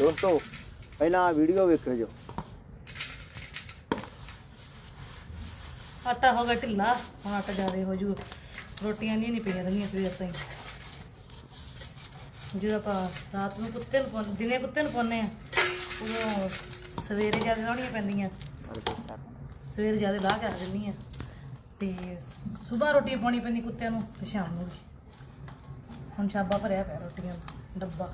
ਦੋਸਤੋ, ਪਹਿਲਾਂ ਵੀਡੀਓ ਵੇਖਿਓ ਜੋ। ਆਟਾ ਹੋ ਗਿਆ ਢਿੱਲਾ, ਹੁਣ ਆਟਾ ਜ਼ਿਆਦਾ ਹੋ ਜੂ ਰੋਟੀਆਂ ਨਹੀਂ ਨਹੀਂ ਪਈਆਂ ਰਹਿੰਦੀਆਂ ਸਵੇਰ ਤਾਈਂ। ਜਦੋਂ ਆਪਾਂ ਰਾਤ ਨੂੰ ਕੁੱਤੇ ਨੂੰ ਪਾਉਂਦੇ ਦਿਨੇ ਕੁੱਤੇ ਨੂੰ ਪਾਉਂਦੇ ਆ ਉਹ ਸਵੇਰੇ ਜ਼ਿਆਦਾ ਲਾਉਣੀਆਂ ਪੈਂਦੀਆਂ। ਸਵੇਰੇ ਜ਼ਿਆਦਾ ਲਾਹ ਕਰ ਦਿੰਦੀ ਆ। ਤੇ ਸਵੇਰ ਰੋਟੀ ਪਾਉਣੀ ਪੈਂਦੀ ਕੁੱਤਿਆਂ ਨੂੰ ਤੇ ਸ਼ਾਮ ਨੂੰ ਵੀ। ਹੁਣ ਛਾਬਾ ਭਰਿਆ ਪਿਆ ਰੋਟੀਆਂ ਦਾ, ਡੱਬਾ।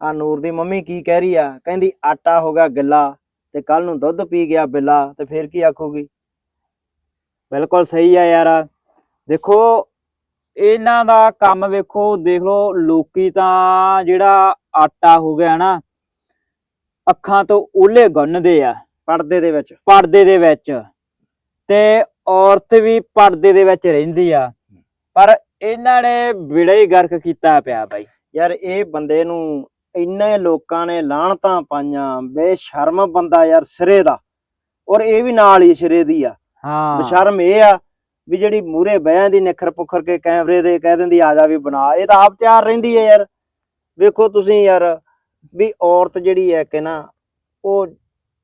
ਆ ਨੂਰ ਦੀ ਮੰਮੀ ਕੀ ਕਹਿ ਰਹੀ ਆ? ਕਹਿੰਦੀ ਆਟਾ ਹੋ ਗਿਆ ਗਿੱਲਾ ਤੇ ਕੱਲ ਨੂੰ ਦੁੱਧ ਪੀ ਗਿਆ ਬਿੱਲਾ ਤੇ ਫਿਰ ਕੀ ਆਖੂਗੀ? ਬਿਲਕੁਲ ਸਹੀ ਆ ਯਾਰ। ਦੇਖੋ ਇਹਨਾਂ ਦਾ ਕੰਮ ਵੇਖੋ ਦੇਖ ਲਓ ਲੋਕੀ ਤਾਂ ਜਿਹੜਾ ਆਟਾ ਹੋ ਗਿਆ ਨਾ ਅੱਖਾਂ ਤੋਂ ਓਲੇ ਗੁੰਨਦੇ ਆ। ਪਰਦੇ ਦੇ ਵਿੱਚ। ਪਰਦੇ ਦੇ ਵਿੱਚ। ਤੇ ਔਰਤ ਵੀ ਪਰਦੇ ਦੇ ਵਿੱਚ ਰਹਿੰਦੀ ਆ। ਪਰ ਇਹਨਾਂ ਨੇ ਬਿੜਾ ਹੀ ਗਰਕ ਕੀਤਾ ਪਿਆ ਬਾਈ। ਯਾਰ ਇਹ ਬੰਦੇ ਨੂੰ ਇੰਨੇ ਲੋਕਾਂ ਨੇ ਲਾਹਣਤਾਂ ਪਾਈਆਂ ਬੇਸ਼ਰਮ ਬੰਦਾ ਯਾਰ ਸਿਰੇ ਦਾ। ਔਰ ਇਹ ਵੀ ਨਾਲ ਹੀ ਸਿਰੇ ਦੀ ਆ। ਹਾਂ। ਬਸ਼ਰਮ ਇਹ ਆ ਵੀ ਜਿਹੜੀ ਮੂਰੇ ਬਹਿਆਂ ਦੀ ਨਿਖਰ ਪੁਖਰ ਕੇ ਕੈਮਰੇ ਦੇ ਕਹਿ ਦਿੰਦੀ ਆ ਜਾ ਵੀ ਬਣਾ। ਇਹ ਤਾਂ ਆਪ ਤਿਆਰ ਰਹਿੰਦੀ ਹੈ ਯਾਰ। ਵੇਖੋ ਤੁਸੀਂ ਯਾਰ ਵੀ ਔਰਤ ਜਿਹੜੀ ਹੈ ਕਿ ਨਾ ਉਹ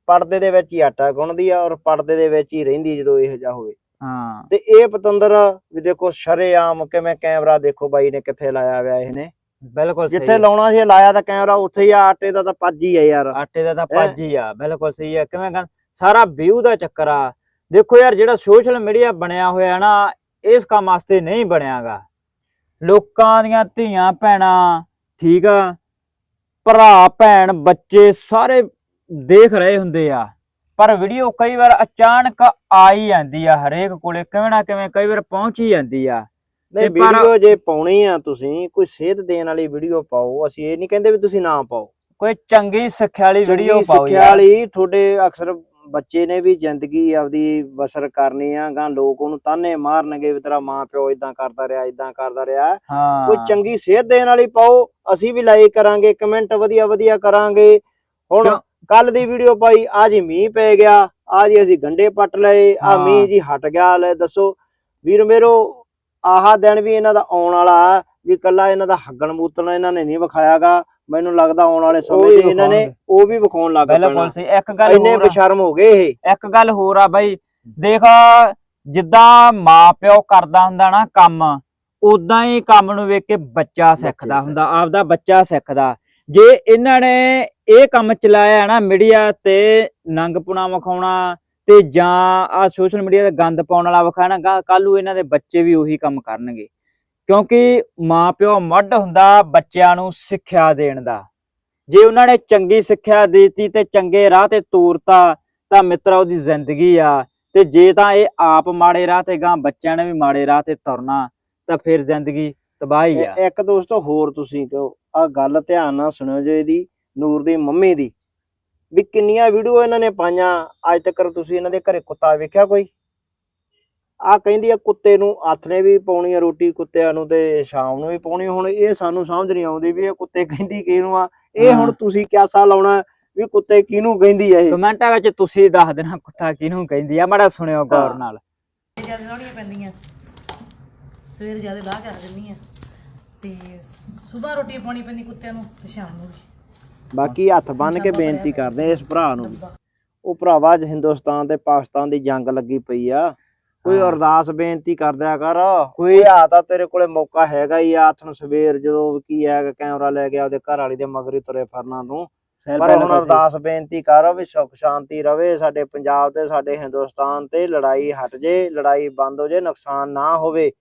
ਪਰਦੇ ਦੇ ਵਿੱਚ ਹੀ ਆਟਾ ਗੁੰਨਦੀ ਆ ਔਰ ਪਰਦੇ ਦੇ ਵਿੱਚ ਹੀ ਰਹਿੰਦੀ ਜਦੋਂ ਇਹੋ ਜਿਹਾ ਹੋਵੇ। ਹਾਂ। ਤੇ ਇਹ ਪਤੰਦਰ ਵੀ ਦੇਖੋ ਸ਼ਰੇਆਮ ਕਿਵੇਂ ਕੈਮਰਾ ਦੇਖੋ ਬਾਈ ਨੇ ਕਿੱਥੇ ਲਾਇਆ ਹੋਇਆ ਇਹਨੇ। ਬਿਲਕੁਲ ਸਹੀ। ਜਿੱਥੇ। ਲਾਉਣਾ ਸੀ ਲਾਇਆ ਤਾਂ ਕੈਮਰਾ ਉੱਥੇ ਹੀ ਆ ਆਟੇ ਦਾ ਤਾਂ ਪੱਜ ਹੀ ਆ ਯਾਰ। ਆਟੇ ਦਾ ਤਾਂ? ਭੱਜ ਹੀ ਆ ਬਿਲਕੁਲ ਸਹੀ ਆ। ਕਿਵੇਂ ਗੱਲ? ਸਾਰਾ ਵਿਊ ਦਾ ਚੱਕਰ ਆ। ਦੇਖੋ ਯਾਰ ਜਿਹੜਾ ਸੋਸ਼ਲ ਮੀਡੀਆ ਬਣਿਆ ਹੋਇਆ ਨਾ ਇਸ ਕੰਮ ਵਾਸਤੇ ਨਹੀਂ ਬਣਿਆਗਾ। ਲੋਕਾਂ ਦੀਆਂ ਧੀਆਂ ਭੈਣਾਂ ਠੀਕ ਆ? ਭਰਾ ਭੈਣ ਬੱਚੇ ਸਾਰੇ ਦੇਖ ਰਹੇ ਹੁੰਦੇ ਆ। ਪਰ ਵੀਡੀਓ ਕਈ ਵਾਰ ਅਚਾਨਕ ਆ ਹੀ ਜਾਂਦੀ ਆ ਹਰੇਕ ਕੋਲੇ ਕਿਵੇਂ ਨਾ ਕਿਵੇਂ ਕਈ ਵਾਰ ਪਹੁੰਚ ਹੀ ਜਾਂਦੀ ਆ। ਨਹੀਂ ਤੇ ਪਰ- ਵੀਡੀਓ ਜੇ ਪਾਉਣੀ ਆ ਤੁਸੀਂ ਕੋਈ ਸੇਧ ਦੇਣ ਵਾਲੀ ਵੀਡੀਓ ਪਾਓ। ਅਸੀਂ ਇਹ ਨਹੀਂ ਕਹਿੰਦੇ ਵੀ ਤੁਸੀਂ ਨਾ ਪਾਓ। ਕੋਈ ਚੰਗੀ ਸਿੱਖਿਆ ਵਾਲੀ ਵੀਡੀਓ ਚੰਗੀ ਪਾਓ ਸਿੱਖਿਆ ਯਾਰ। ਵਾਲੀ ਤੁਹਾਡੇ ਅਕਸਰ ਬੱਚੇ ਨੇ ਵੀ ਜ਼ਿੰਦਗੀ ਆਪਦੀ ਬਸਰ ਕਰਨੀ ਆ ਗਾਂ ਲੋਕ ਉਹਨੂੰ ਤਾਨੇ ਮਾਰਨਗੇ ਵੀ ਤੇਰਾ ਮਾਂ ਪਿਓ ਇਦਾਂ ਕਰਦਾ ਰਿਹਾ ਇਦਾਂ ਕਰਦਾ ਰਿਹਾ। ਹਾਂ। ਕੋਈ ਚੰਗੀ ਸੇਧ ਦੇਣ ਵਾਲੀ ਪਾਓ ਅਸੀਂ ਵੀ ਲਾਈਕ ਕਰਾਂਗੇ ਕਮੈਂਟ ਵਧੀਆ ਵਧੀਆ ਕਰਾਂਗੇ। ਹੁਣ ਕਿਉਂ? ਕੱਲ ਦੀ ਵੀਡੀਓ ਪਾਈ ਆ ਜੀ ਮੀਂਹ ਪੈ ਗਿਆ ਆ ਜੀ ਅਸੀਂ ਗੰਡੇ ਪੱਟ ਲਏ ਆ ਹਾਂ। ਮੀਂਹ ਜੀ ਹਟ ਗਿਆ ਲੈ ਦੱਸੋ। ਵੀਰ ਮੇਰੋ ਆਹ ਦਿਨ ਵੀ ਇਹਨਾਂ ਦਾ ਆਉਣ ਵਾਲਾ ਵੀ ਕੱਲਾ ਇਹਨਾਂ ਦਾ ਹੱਗਣ ਮੂਤਣਾ ਇਹਨਾਂ ਨੇ ਨਹੀਂ ਵਿਖਾਇਆਗਾ ਮੈਨੂੰ ਲੱਗਦਾ ਆਉਣ ਵਾਲੇ ਸਮੇਂ 'ਚ ਇਹਨਾਂ ਨੇ। ਉਹ ਵੀ ਵਿਖਾਉਣ ਲੱਗ ਬਿਲਕੁਲ ਪੈਣਾ ਸਹੀ ਇੱਕ ਗੱਲ ਇੰਨੇ ਹੋਰ ਆ। ਬਸ਼ਰਮ ਹੋ ਗਏ ਇਹ ਇੱਕ ਗੱਲ ਹੋਰ ਆ ਬਾਈ ਦੇਖ ਜਿੱਦਾਂ ਮਾਂ ਪਿਓ ਕਰਦਾ ਹੁੰਦਾ ਨਾ ਕੰਮ ਉਦਾਂ ਹੀ ਕੰਮ ਨੂੰ ਵੇਖ ਕੇ ਬੱਚਾ ਸਿੱਖਦਾ ਸਿੱਖ- ਹੁੰਦਾ ਆਪਦਾ ਬੱਚਾ ਸਿੱਖਦਾ ਜੇ ਇਹਨਾਂ ਨੇ ਇਹ ਕੰਮ ਚਲਾਇਆ ਨਾ ਮੀਡੀਆ ਤੇ ਨੰਗਪੁਣਾ ਵਿਖਾਉਣਾ ਤੇ ਜਾਂ ਆ ਸੋਸ਼ਲ ਮੀਡੀਆ ਤੇ ਗੰਦ ਪਾਉਣ ਵਾਲਾ ਵਿਖਾਣਾ ਕੱਲ ਇਹਨਾਂ ਦੇ ਬੱਚੇ ਵੀ ਉਹੀ ਕੰਮ ਕਰਨਗੇ। ਕਿਉਂਕਿ ਮਾਂ ਪਿਓ ਮੱਢ ਹੁੰਦਾ ਬੱਚਿਆਂ ਨੂੰ ਸਿੱਖਿਆ ਦੇਣ ਦਾ। ਜੇ ਉਹਨਾਂ ਨੇ ਚੰਗੀ ਸਿੱਖਿਆ ਦਿੱਤੀ ਤੇ ਚੰਗੇ ਰਾਹ ਤੇ ਤੋਰਤਾ, ਤਾਂ ਮਿੱਤਰਾ ਉਹਦੀ ਜ਼ਿੰਦਗੀ ਆ। ਤੇ ਜੇ ਤਾਂ ਇਹ ਆਪ ਮਾੜੇ ਰਾਹ ਤੇ ਗਾਂ, ਬੱਚਿਆਂ ਨੇ ਵੀ ਮਾੜੇ ਰਾਹ ਤੇ ਤੁਰਨਾ, ਤਾਂ ਫਿਰ ਜ਼ਿੰਦਗੀ ਤਬਾਹੀ ਆ। ਇੱਕ ਦੋਸਤੋ, ਹੋਰ ਤੁਸੀਂ ਕਹੋ। ਆ ਗੱਲ ਧਿਆਨ ਨਾਲ ਸੁਣਿਓ ਜੇ ਇਹਦੀ, ਨੂਰ ਦੀ, ਮੰਮੀ ਦੀ। ਵੀ ਕਿੰਨੀਆਂ ਵੀਡੀਓ ਇਹਨਾਂ ਨੇ ਪਾਈਆਂ ਅੱਜ ਤੱਕ ਤੁਸੀਂ ਇਹਨਾਂ ਦੇ ਘਰੇ ਕੁੱਤਾ ਵੇਖਿਆ ਕੋਈ? ਆ ਕਹਿੰਦੀ ਆ ਕੁੱਤੇ ਨੂੰ ਹੱਥ ਨੇ ਵੀ ਪਾਉਣੀ ਆ ਰੋਟੀ ਕੁੱਤਿਆਂ ਨੂੰ ਤੇ ਸ਼ਾਮ ਨੂੰ ਵੀ ਪਾਉਣੀ ਹੁਣ ਇਹ ਸਾਨੂੰ ਸਮਝ ਨਹੀਂ ਆਉਂਦੀ ਵੀ ਇਹ ਕੁੱਤੇ ਕਹਿੰਦੀ ਕਿਹਨੂੰ ਆ। ਇਹ ਹੁਣ। ਤੁਸੀਂ ਕਿਆਸਾ ਲਾਉਣਾ ਵੀ ਕੁੱਤੇ ਕਿਹਨੂੰ ਕਹਿੰਦੀ ਆ ਇਹ? ਕਮੈਂਟਾਂ ਵਿੱਚ ਤੁਸੀਂ ਦੱਸ ਦੇਣਾ ਕੁੱਤਾ ਕਿਹਨੂੰ ਕਹਿੰਦੀ ਆ ਮਾੜਾ ਸੁਣਿਓ ਗੌਰ। ਨਾਲ। ਜ਼ਿਆਦਾ ਲਾਉਣੀਆਂ ਪੈਂਦੀਆਂ। ਸਵੇਰੇ ਜ਼ਿਆਦਾ ਲਾਹ ਕਰ ਦਿੰਦੀ ਆ। ਤੇ ਸਵੇਰ ਰੋਟੀ ਪਾਉਣੀ ਪੈਂਦੀ ਕੁੱਤਿਆਂ ਨੂੰ ਤੇ ਸ਼ਾਮ ਨੂੰ ਵੀ। ਬਾਕੀ ਹੱਥ ਬੰਨ ਕੇ ਬੇਨਤੀ ਕਰਦੇ ਆ ਇਸ ਭਰਾ ਨੂੰ ਵੀ। ਉਹ ਭਰਾਵਾ ਅੱਜ ਹਿੰਦੁਸਤਾਨ ਤੇ ਪਾਕਿਸਤਾਨ ਦੀ ਜੰਗ ਲੱਗੀ ਪਈ ਆ। ਕੋਈ ਹਾਂ। ਅਰਦਾਸ ਬੇਨਤੀ ਕਰ ਦਿਆ ਕਰ। ਕੋਈ- ਆ ਤਾਂ ਤੇਰੇ ਕੋਲੇ ਮੌਕਾ ਹੈਗਾ ਹੀ ਆ। ਹੱਥ ਨੂੰ ਸਵੇਰ ਜਦੋਂ ਕੀ ਹੈਗਾ ਕੈਮਰਾ ਲੈ ਕੇ ਆਪਦੇ ਘਰ ਵਾਲੀ ਦੇ ਮਗਰੀ ਤੁਰੇ ਫਿਰਨਾ ਤੂੰ। ਸਿਰ ਪਰ ਹੁਣ ਅਰਦਾਸ ਬੇਨਤੀ ਕਰ ਵੀ ਸੁੱਖ ਸ਼ਾਂਤੀ ਰਵੇ। ਸਾਡੇ ਪੰਜਾਬ ਤੇ ਸਾਡੇ ਹਿੰਦੁਸਤਾਨ ਤੇ ਲੜਾਈ ਹਟ ਜੇ ਲੜਾਈ ਬੰਦ ਹੋ ਜੇ ਨੁਕਸਾਨ ਨਾ ਹੋਵੇ।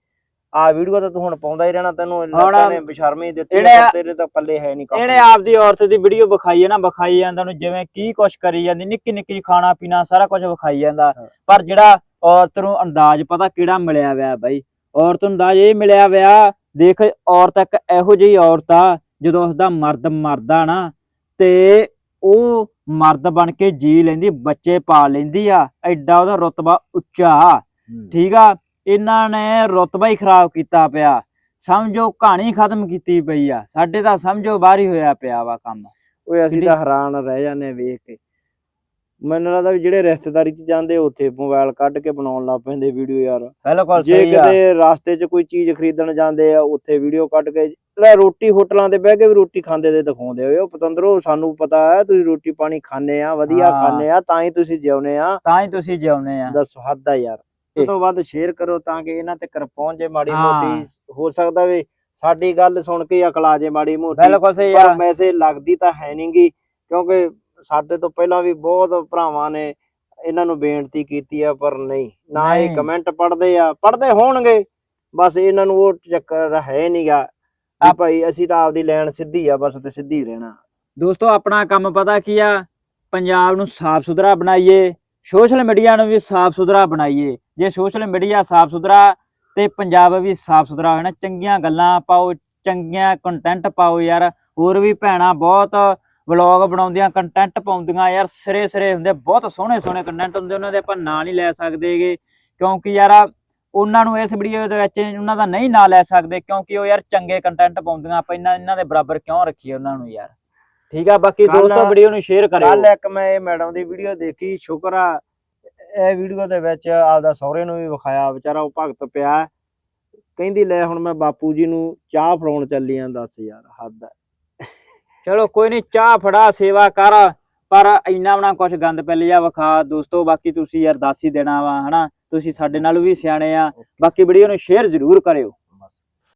ਆ ਵੀਡੀਓ ਤਾਂ ਤੂੰ ਹੁਣ ਪਾਉਂਦਾ ਹੀ ਰਹਿਣਾ ਤੈਨੂੰ ਲੋਕਾਂ ਨੇ ਬਸ਼ਰਮੀ ਦਿੱਤੀ ਆ, ਤੇਰੇ ਤਾਂ ਪੱਲੇ ਹੈ ਨਹੀਂ ਇਹਨੇ ਆਪਦੀ ਔਰਤ ਦੀ ਵੀਡੀਓ ਵਿਖਾਈ ਹੈ ਨਾ ਵਿਖਾਈ ਜਾਂਦਾ ਨੂੰ ਜਿਵੇਂ ਕੀ ਕੁਛ ਕਰੀ ਜਾਂਦੀ ਨਿੱਕੀ ਨਿੱਕੀ ਖਾਣਾ ਪੀਣਾ ਸਾਰਾ ਕੁਝ ਵਿਖਾਈ ਜਾਂਦਾ। ਹਾਂ। ਪਰ ਜਿਹੜਾ ਔਰਤ ਨੂੰ ਅੰਦਾਜ਼ ਪਤਾ ਕਿਹੜਾ ਮਿਲਿਆ ਹੋਇਆ ਬਾਈ? ਔਰਤ ਨੂੰ ਅੰਦਾਜ਼ ਇਹ ਮਿਲਿਆ ਹੋਇਆ ਦੇਖ ਔਰਤ ਇੱਕ ਇਹੋ ਜਿਹੀ ਔਰਤ ਆ ਜਦੋਂ ਉਸਦਾ ਮਰਦ ਮਰਦਾ ਨਾ ਤੇ ਉਹ ਮਰਦ ਬਣ ਕੇ ਜੀ ਲੈਂਦੀ ਬੱਚੇ ਪਾ ਲੈਂਦੀ ਆ ਐਡਾ ਉਹਦਾ ਰੁਤਬਾ ਉੱਚਾ। ਠੀਕ ਆ? ਇਹਨਾਂ ਨੇ ਰੁਤਬਾ ਹੀ ਖਰਾਬ ਕੀਤਾ ਪਿਆ। ਸਮਝੋ ਕਹਾਣੀ ਖਤਮ ਕੀਤੀ ਪਈ ਆ। ਸਾਡੇ ਤਾਂ ਸਮਝੋ ਬਾਹਰ ਹੀ ਹੋਇਆ ਪਿਆ ਵਾ ਕੰਮ। ਓਏ ਅਸੀਂ ਤਾਂ ਹੈਰਾਨ ਰਹਿ ਜਾਂਦੇ ਆ ਵੇਖ ਕੇ। ਮੈਨੂੰ ਲੱਗਦਾ ਵੀ ਜਿਹੜੇ ਰਿਸ਼ਤੇਦਾਰੀ 'ਚ ਜਾਂਦੇ ਉੱਥੇ ਮੋਬਾਈਲ ਕੱਢ ਕੇ ਬਣਾਉਣ ਲੱਗ ਪੈਂਦੇ ਵੀਡੀਓ ਯਾਰ। ਬਿਲਕੁਲ ਜੇ ਸਹੀ ਆ। ਕਿਤੇ ਰਾਸਤੇ 'ਚ ਕੋਈ ਚੀਜ਼ ਖਰੀਦਣ ਜਾਂਦੇ ਆ ਉੱਥੇ ਵੀਡੀਓ ਕੱਢ ਕੇ ਲੈ ਰੋਟੀ ਹੋਟਲਾਂ ਤੇ ਬਹਿ ਕੇ ਵੀ ਰੋਟੀ ਖਾਂਦੇ ਤੇ ਦਿਖਾਉਂਦੇ ਹੋਏ ਉਹ ਪਤੰਦਰੋ ਸਾਨੂੰ ਪਤਾ ਹੈ ਤੁਸੀਂ ਰੋਟੀ ਪਾਣੀ ਖਾਂਦੇ ਆ ਵਧੀਆ ਹਾਂ। ਖਾਂਦੇ ਆ ਤਾਂ ਹੀ ਤੁਸੀਂ ਜਿਉਂਦੇ ਆ। ਤਾਂ ਹੀ ਤੁਸੀਂ ਜਿਉਂਦੇ ਆ। ਦੱਸ ਹੱਦ ਆ ਯਾਰ। ਤੋਂ ਵੱਧ ਸ਼ੇਅਰ ਕਰੋ ਤਾਂ ਕਿ ਇਹਨਾਂ ਤੇ ਕਰ ਪਹੁੰਚ ਮਾੜੀ। ਮੋਟੀ। ਹੋ ਸਕਦਾ ਵੀ ਸਾਡੀ ਗੱਲ ਸੁਣ ਕੇ ਅਕਲਾ ਜੇ ਮਾੜੀ ਮੋਟੀ। ਬਿਲਕੁਲ ਸਹੀ ਪਰ ਆ। ਵੈਸੇ ਲੱਗਦੀ ਤਾਂ ਹੈ ਨਹੀਂਗੀ ਕਿਉਂਕਿ ਸਾਡੇ ਤੋਂ ਪਹਿਲਾਂ ਵੀ ਬਹੁਤ ਭਰਾਵਾਂ ਨੇ ਇਹਨਾਂ ਨੂੰ ਬੇਨਤੀ ਕੀਤੀ ਆ ਪਰ ਨਹੀਂ। ਨਾ ਇਹ। ਕਮੈਂਟ ਪੜਦੇ ਆ ਪੜਦੇ ਹੋਣਗੇ। ਬਸ ਇਹਨਾਂ ਨੂੰ ਉਹ ਚੱਕਰ ਹੈ ਨਹੀਂਗਾ ਆਪ- ਭਾਈ ਅਸੀਂ ਤਾਂ ਆਪਦੀ ਲਾਈਨ ਸਿੱਧੀ ਆ ਬਸ ਤੇ ਸਿੱਧੀ ਰਹਿਣਾ। ਦੋਸਤੋ ਆਪਣਾ ਕੰਮ ਪਤਾ ਕੀ ਆ? ਪੰਜਾਬ ਨੂੰ ਸਾਫ਼ ਸੁਥਰਾ ਬਣਾਈਏ। ਸੋਸ਼ਲ ਮੀਡੀਆ ਨੂੰ ਵੀ ਸਾਫ਼ ਸੁਥਰਾ ਬਣਾਈਏ। ਜੇ ਸੋਸ਼ਲ ਮੀਡੀਆ ਸਾਫ਼ ਸੁਥਰਾ ਤੇ ਪੰਜਾਬ ਵੀ ਸਾਫ਼ ਸੁਥਰਾ ਹੋਣਾ ਚੰਗੀਆਂ ਗੱਲਾਂ ਪਾਓ, ਚੰਗੀਆਂ ਕੰਟੈਂਟ ਪਾਓ ਯਾਰ। ਹੋਰ ਵੀ ਭੈਣਾਂ ਬਹੁਤ ਵਲੌਗ ਬਣਾਉਂਦੀਆਂ ਕੰਟੈਂਟ ਪਾਉਂਦੀਆਂ ਯਾਰ। ਸਿਰੇ ਸਿਰੇ ਹੁੰਦੇ, ਬਹੁਤ ਸੋਹਣੇ ਸੋਹਣੇ ਕੰਟੈਂਟ ਹੁੰਦੇ, ਉਹਨਾਂ ਦੇ ਆਪਾਂ ਨਾਂ ਨਹੀਂ ਲੈ ਸਕਦੇਗੇ ਕਿਉਂਕਿ ਯਾਰ ਉਹਨਾਂ ਨੂੰ ਇਸ ਵੀਡੀਓ ਦੇ ਵਿੱਚ ਉਹਨਾਂ ਦਾ ਨਹੀਂ ਨਾਂ ਲੈ ਸਕਦੇ, ਕਿਉਂਕਿ ਉਹ ਯਾਰ ਚੰਗੇ ਕੰਟੈਂਟ ਪਾਉਂਦੀਆਂ। ਆਪਾਂ ਇਹਨਾਂ ਇਹਨਾਂ ਦੇ ਬਰਾਬਰ ਕਿਉਂ ਰੱਖੀਏ ਉਹਨਾਂ ਨੂੰ ਯਾਰ? ਠੀਕ ਆ ਬਾਕੀ ਦੋਸਤੋ ਵੀਡੀਓ ਨੂੰ ਸ਼ੇਅਰ ਕਰਿਓ। ਕੱਲ ਇੱਕ ਮੈਂ ਇਹ ਮੈਡਮ ਦੀ ਵੀਡੀਓ ਦੇਖੀ ਸ਼ੁਕਰ ਆ ਇਹ ਵੀਡੀਓ ਦੇ ਵਿੱਚ ਆਪਦਾ ਸਹੁਰੇ ਨੂੰ ਵੀ ਵਿਖਾਇਆ ਵਿਚਾਰਾ ਉਹ ਭਗਤ ਪਿਆ। ਕਹਿੰਦੀ ਲੈ ਹੁਣ ਮੈਂ ਬਾਪੂ ਜੀ ਨੂੰ ਚਾਹ ਫੜਾਉਣ ਚੱਲੀ ਆਂ ਦੱਸ ਯਾਰ ਹੱਦ ਆ। ਚਲੋ ਕੋਈ ਨਹੀਂ ਚਾਹ ਫੜਾ ਸੇਵਾ ਕਰ ਪਰ ਇੰਨਾ ਬਣਾ ਕੁਝ ਗੰਦ ਪੈ ਲਿਆ ਵਿਖਾ। ਦੋਸਤੋ ਬਾਕੀ ਤੁਸੀਂ ਯਾਰ ਦੱਸ ਹੀ ਦੇਣਾ ਵਾ ਹਨਾ? ਤੁਸੀਂ ਸਾਡੇ ਨਾਲ ਵੀ ਸਿਆਣੇ ਆ। ਬਾਕੀ ਵੀਡੀਓ ਨੂੰ ਸ਼ੇਅਰ ਜ਼ਰੂਰ ਕਰਿਓ।